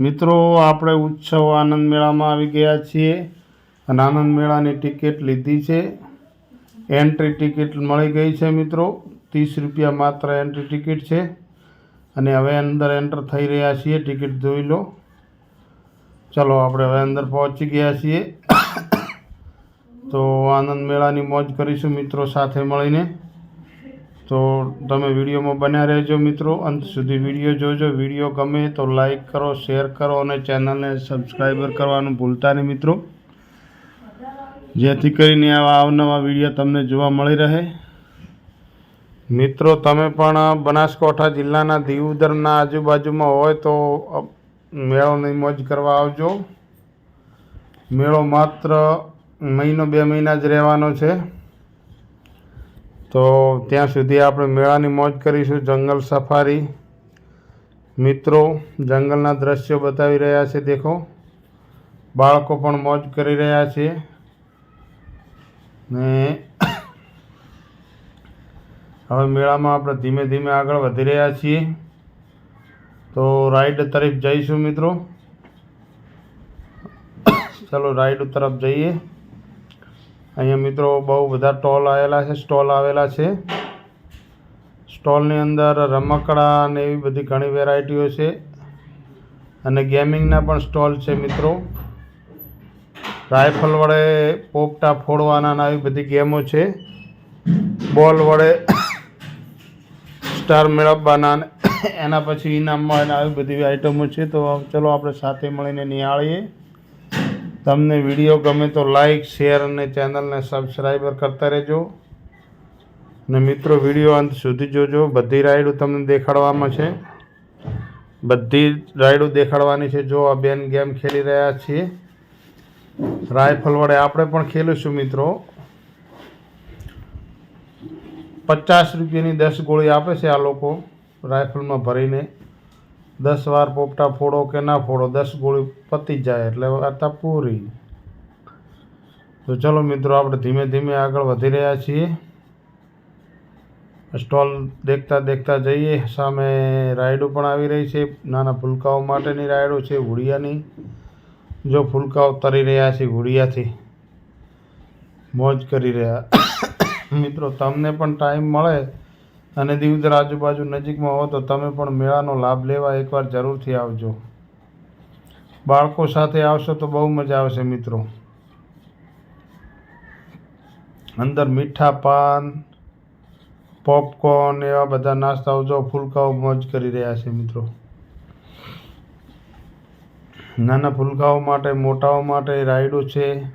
મિત્રો, આપણે ઉત્સવ આનંદ મેળામાં આવી ગયા છીએ અને આનંદ મેળાની ટિકિટ લીધી છે. એન્ટ્રી ટિકિટ મળી ગઈ છે મિત્રો. ત્રીસ રૂપિયા માત્ર એન્ટ્રી ટિકિટ છે. અને હવે અંદર એન્ટર થઈ રહ્યા છીએ. ટિકિટ જોઈ લો. ચલો, આપણે હવે અંદર પહોંચી ગયા છીએ. તો આનંદ મેળાની મોજ કરીશું મિત્રો સાથે મળીને. તો તમે વિડીયોમાં બન્યા રહેજો મિત્રો. અંત સુધી વીડિયો જોજો. વીડિયો ગમે તો લાઈક કરો શેર કરો અને ચેનલને સબસ્ક્રાઈબર કરવાનું ભૂલતા નહીં મિત્રો. જેથી કરીને આવા અવનવા વીડિયો તમને જોવા મળી રહે. મિત્રો, તમે પણ બનાસકાંઠા જિલ્લાના દીવદરના આજુબાજુમાં હોય તો મેળોની મોજ કરવા આવજો. મેળો માત્ર મહિનો બે મહિના જ રહેવાનો છે. તો ત્યાં સુધી આપણે મેળાની મોજ કરીશું. જંગલ સફારી. મિત્રો, જંગલના દ્રશ્યો બતાવી રહ્યા છે, દેખો. બાળકો પણ મોજ કરી રહ્યા છે. ને હવે મેળામાં આપણે ધીમે ધીમે આગળ વધી રહ્યા છીએ. તો રાઈડ તરફ જઈશું, મિત્રો. ચાલો, રાઈડ તરફ જઈએ. અહીંયા મિત્રો બહુ બધા સ્ટોલ આવેલા છે, સ્ટોલ આવેલા છે. સ્ટોલની અંદર રમકડા અને એવી બધી ઘણી વેરાયટીઓ છે. અને ગેમિંગના પણ સ્ટોલ છે મિત્રો. રાઇફલ વડે પોપટા ફોડવાના આવી બધી ગેમો છે. બોલ વડે સ્ટાર મેળવવાના એના પછી ઇનામમાં આવી બધી આઈટમો છે. તો ચલો આપણે સાથે મળીને નિહાળીએ. તમને વીડિયો ગમે તો લાઈક શેર અને ચેનલને સબસ્ક્રાઈબર કરતા રહેજો. ને મિત્રો, વીડિયો અંત સુધી જોજો. બધી રાઈડો તમને દેખાડવામાં છે. બધી રાઈડો દેખાડવાની છે. જો આ બેન ગેમ ખેલી રહ્યા છીએ. રાઇફલ વડે આપણે પણ ખેલીશું મિત્રો. પચાસ રૂપિયાની દસ ગોળી આપે છે આ લોકો રાઇફલમાં ભરીને. દસ વાર પોપટા ફોડો કે ના ફોડો, દસ ગોળી પતી જાય એટલે વાર્તા પૂરી. તો ચલો મિત્રો, આપણે ધીમે ધીમે આગળ વધી રહ્યા છીએ. સ્ટોલ દેખતા દેખતા જઈએ. સામે રાયડો પણ આવી રહી છે. નાના ફુલકાઓ માટેની રાયડો છે હુડિયાની જો ફુલકાઓ તરી રહ્યા છે ઘુડિયાથી મોજ કરી રહ્યા. મિત્રો, તમને પણ ટાઈમ મળે. અને દિવદર આજુબાજુ નજીકમાં હો તો તમે પણ મેળાનો લાભ લેવા એકવાર જરૂરથી આવજો. બાળકો સાથે આવશો તો બહુ મજા આવશે મિત્રો. અંદર મીઠા પાન પોપકોર્ન એવા બધા નાસ્તાઓ જો ફુલકાઓ મોજ કરી રહ્યા છે મિત્રો. નાના ફુલકાઓ માટે, મોટાઓ માટે રાઈડો છે,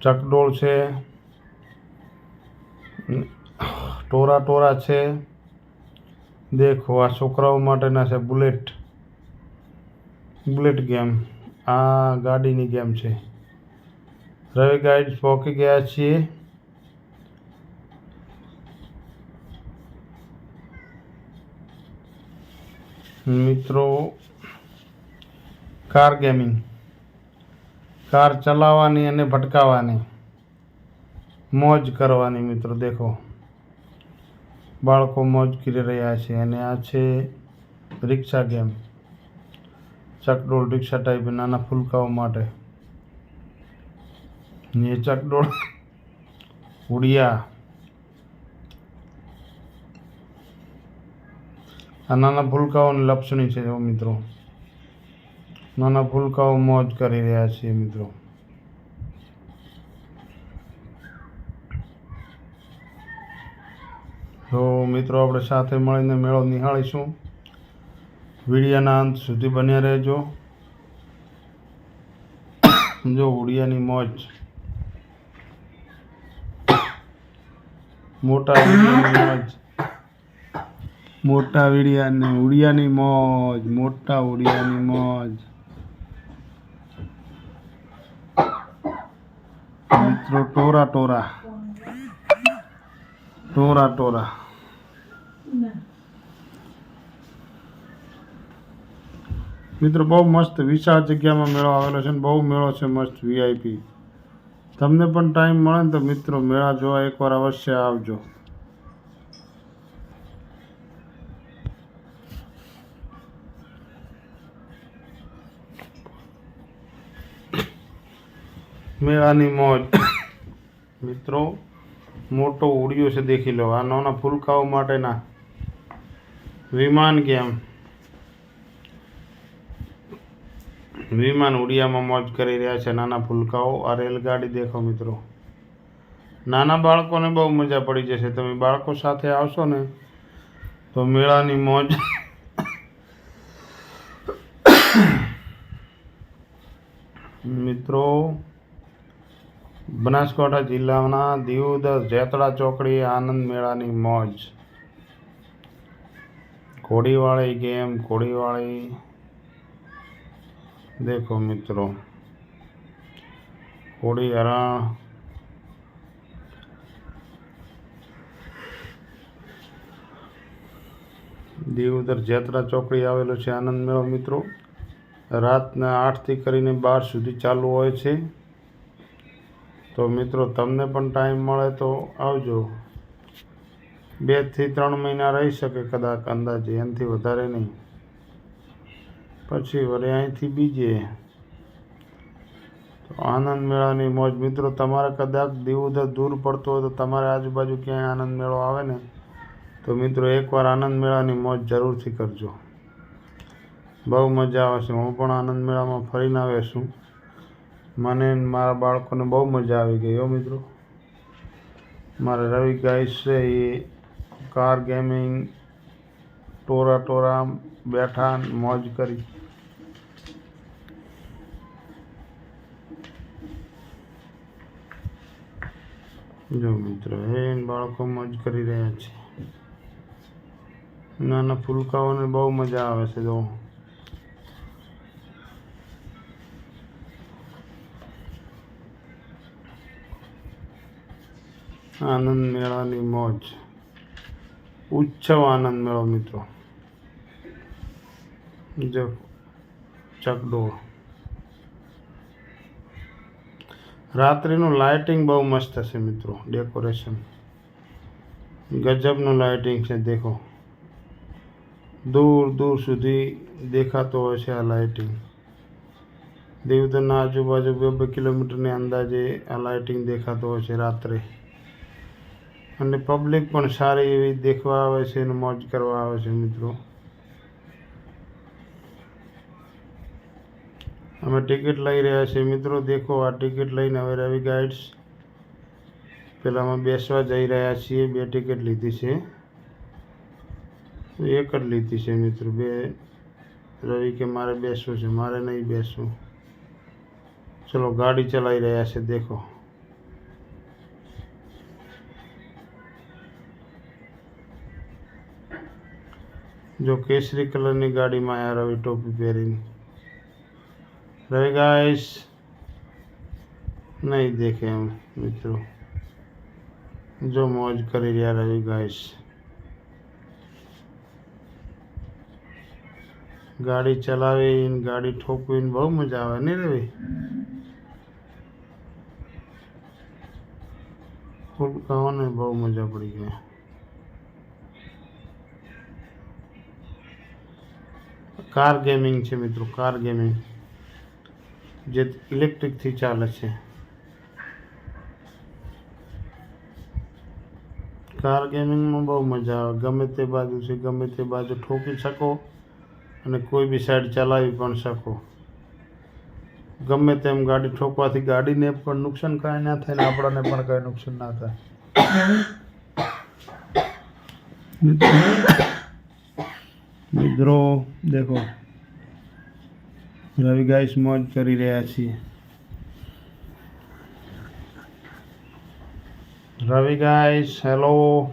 ચકડોળ છે ટોરા ટોરા છે. દેખો, આ છોકરાઓ માટેના છે બુલેટ. Bullet game. આ ગાડીની ગેમ છે. રવિ ગાઈડ પહોંચી ગયા છીએ. મિત્રો, કાર ગેમિંગ. કાર ચલાવવાની અને ભટકાવવાની. મોજ કરવાની મિત્રો, દેખો. બાળકો મોજ કરી રહ્યા છે અને આ છે રિક્ષા ગેમ. ચકડોળ રિક્ષા ટાઈપ નાના ફૂલકાઓ માટે. ને ચકડોળ ઉડિયા. આ નાના ફૂલકાઓની લપસણી છે મિત્રો. નાના ફૂલકાઓ મોજ કરી રહ્યા છે મિત્રો. મિત્રો, આપણે સાથે મળીને મેળો નિહાળીશું. વિડીયાના અંત સુધી બન્યા રહેજો. જો ઉડિયાની મોજ. મોટા મોજ. મોટા વીડિયાને ઉડિયાની મોજ, મોટા ઉડિયાની મોજ. મિત્રો, ટોરા ટોરા. ટોરા ટોરા. મિત્રો, બહુ મસ્ત વિશાળ જગ્યામાં મેળો આવેલો છે અને બહુ મેળો છે મસ્ત વીઆઈપી તમને પણ ટાઈમ મળે ને તો મિત્રો મેળા જોવા એકવાર અવશ્ય આવજો. મેળાની મોજ. મિત્રો, મોટો ઉડિયો છે, દેખી લો. આ નાના ફૂલકાઓ માટેના વિમાન ગેમ. વિમાન ઉડિયામાં મોજ કરી રહ્યા છે નાના ફૂલકાઓ આ રેલગાડી દેખો મિત્રો. નાના બાળકોને બહુ મજા પડી જશે. તમે બાળકો સાથે આવશો ને તો મેળાની મોજ મિત્રો, બનાસકાંઠા જિલ્લાના દીવદસ જેતળા ચોકડી આનંદ મેળાની મોજ. ઘોડીવાળી ગેમ, ઘોડીવાળી દેખો મિત્રો ઘોડી હરણ. દીવદર જેતરા ચોકડી આવેલો છે, આનંદ મેળો મિત્રો. રાતના આઠથી કરીને બાર સુધી ચાલુ હોય છે. તો મિત્રો, તમને પણ ટાઈમ મળે તો આવજો. બેથી ત્રણ મહિના રહી શકે કદાચ અંદાજે, એનાથી વધારે નહીં. પછી વળી અહીંથી બીજે. તો આનંદ મેળાની મોજ. મિત્રો, તમારે કદાચ દીવદર દૂર પડતો હોય તો તમારે આજુબાજુ ક્યાંય આનંદ મેળો આવે ને, તો મિત્રો એકવાર આનંદ મેળાની મોજ જરૂરથી કરજો. બહુ મજા આવે છે. હું પણ આનંદ મેળામાં ફરીને આવ્યો છું. મને મારા બાળકોને બહુ મજા આવી ગઈ હો મિત્રો. મારે રવિ ગાઈસ છે એ કાર ગેમિંગ ટોરા ટોરા બેઠા મોજ કરી. જો મિત્રો, એ બાળકો મોજ કરી રહ્યા છે. નાના ફૂલકાઓને બહુ મજા આવે છે, જો. આનંદ મેળાની મોજ. ઉત્સવ આનંદ મેળો, મિત્રો. જો, ચકડોળ. રાત્રિનું લાઇટિંગ બહુ મસ્ત હશે મિત્રો, ડેકોરેશન. ગજબનું લાઇટિંગ છે, દેખો. દૂર દૂર સુધી દેખાતો હોય છે આ લાઇટિંગ. દેવધનના આજુબાજુ બે બે કિલોમીટરની અંદાજે આ લાઇટિંગ દેખાતો હોય છે રાત્રે. અને પબ્લિક પણ સારી એવી દેખવા આવે છે અને મોજ કરવા આવે છે મિત્રો. અમે ટિકિટ લઈ રહ્યા છીએ. મિત્રો, દેખો, આ ટિકિટ લઈને હવે રવિ ગાઈડ્સ પેલા અમે બેસવા જઈ રહ્યા છીએ. બે ટિકિટ લીધી છે. એક જ લીધી છે મિત્રો, બે. રવિ કે મારે બેસવું છે? મારે નહીં બેસવું. ચલો, ગાડી ચલાવી રહ્યા છે, દેખો. જો કેસરી કલરની ગાડીમાં આયા રવિ ટોપી પહેરીને. રવિ ગાઈસ નહીં દેખે એમ મિત્રો જો મોજ કરી રહ્યા રવિ ગાઈસ ગાડી ચલાવીને ગાડી ઠોકવીને બહુ મજા આવે નહીં રવિ ફૂલકાઓને બહુ મજા પડી ગઈ કાર ગેમિંગ છે મિત્રો કાર ગેમિંગ જે ઇલેક્ટ્રિકથી ચાલે છે. કાર ગેમિંગમાં બહુ મજા આવે. ગમે તે બાજુથી ગમે તે બાજુ ઠોકી શકો અને કોઈ બી સાઈડ ચલાવી પણ શકો. ગમે તેમ ગાડી ઠોકવાથી ગાડીને પણ નુકસાન કાંઈ ના થાય ને આપણને પણ કાંઈ નુકસાન ના થાય. મિત્રો, દેખો. રવિ ગાઈસ મોજ કરી રહ્યા છીએ. Ravi guys, hello.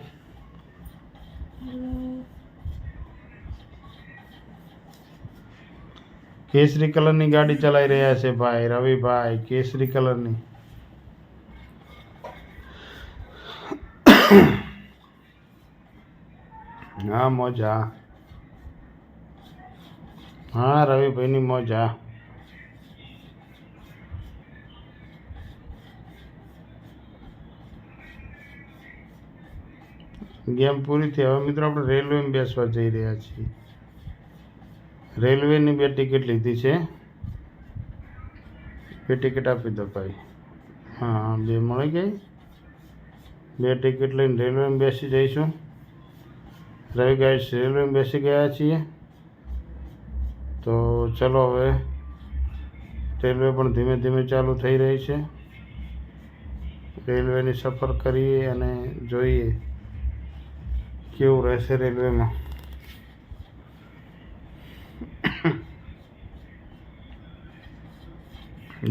કેસરી કલરની ગાડી ચલાવી રહ્યા છે ભાઈ રવિભાઈ કેસરી કલરની. હા, મોજ. હા, રવિભાઈની મોજ, હા. ગેમ પૂરી થઈ. હવે મિત્રો આપણે રેલવેમાં બેસવા જઈ રહ્યા છીએ. રેલવેની બે ટિકિટ લીધી છે. બે ટિકિટ આપી દો ભાઈ. હા બે મળી ગઈ. બે ટિકિટ લઈને રેલવેમાં બેસી જઈશું. રવિ ગાઈડ રેલવેમાં બેસી ગયા છીએ. તો ચલો હવે રેલવે પણ ધીમે ધીમે ચાલુ થઈ રહી છે. રેલવેની સફર કરીએ અને જોઈએ કેવું રહેશે રેલવેમાં.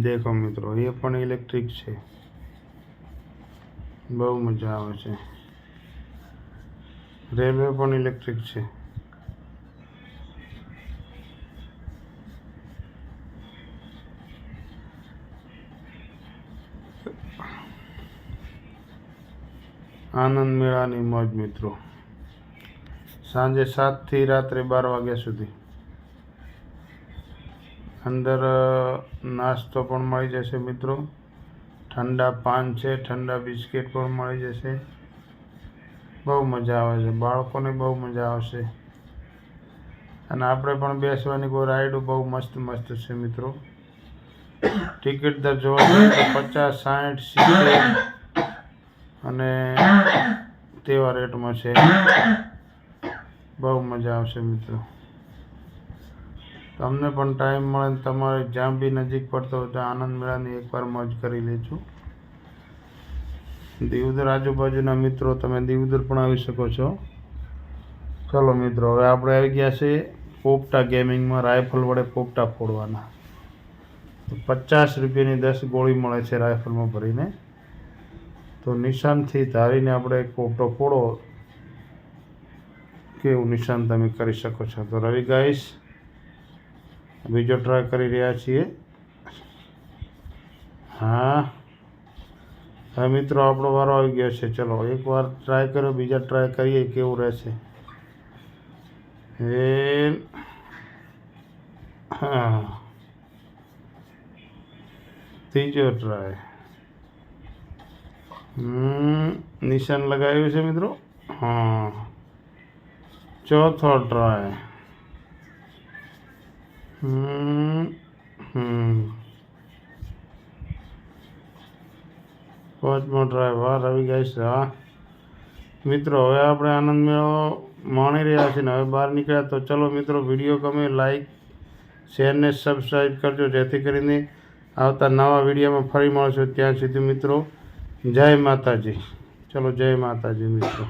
દેખો મિત્રો, એ પણ ઇલેક્ટ્રિક છે. બહુ મજા આવે છે. રેલવે પણ ઇલેક્ટ્રિક છે. આનંદ મેળાની મોજ, મિત્રો. સાંજે સાતથી રાત્રે બાર વાગ્યા સુધી. અંદર નાસ્તો પણ મળી જશે, મિત્રો. ઠંડા પાન છે, ઠંડા બિસ્કિટ પણ મળી જશે. બહુ મજા આવે છે. બાળકોને બહુ મજા આવશે. અને આપણે પણ બેસવાની કોઈ રાઈડ બહુ મસ્ત મસ્ત છે, મિત્રો. ટિકિટ દર જોવા પચાસ, સાઠ, સિત્તેર અને તેવા રેટમાં છે. બહુ મજા આવશે મિત્રો. તમને પણ ટાઈમ મળે ને તમારે જ્યાં બી નજીક પડતો હોય ત્યાં આનંદ મેળાની એકવાર મોજ કરી લેજો. દીવદર આજુબાજુના મિત્રો તમે દીવદર પણ આવી શકો છો. ચલો મિત્રો, હવે આપણે આવી ગયા છે પોપટા ગેમિંગમાં રાઇફલ વડે પોપટા ફોડવાના. પચાસ રૂપિયાની દસ ગોળી મળે છે રાઇફલમાં ભરીને. તો નિશાનથી ધારીને આપણે એક ફોટો ફોડો કેવું નિશાન તમે કરી શકો છો. તો રવિ ગાઈસ બીજો ટ્રાય કરી રહ્યા છીએ. હા. હા મિત્રો, આપણો વારો આવી ગયો છે. ચલો એકવાર ટ્રાય કર્યો, બીજા ટ્રાય કરીએ, કેવું રહેશે? એ હા. ત્રીજો ટ્રાય નિશાન લગાવ્યું છે મિત્રો? હા. ચોથો ટ્રાય પાંચમો ટ્રાય વાહ, રવિ ગાઈસ, હા. મિત્રો, હવે આપણે આનંદ મેળો માણી રહ્યા છીએ ને હવે બહાર નીકળ્યા તો ચલો મિત્રો, વીડિયો ગમે લાઈક શેરને સબસ્ક્રાઈબ કરજો, જેથી કરીને આવતા નવા વિડીયોમાં ફરી મળશું. ત્યાં સુધી મિત્રો જય માતાજી. ચલો જય માતાજી મિત્રો.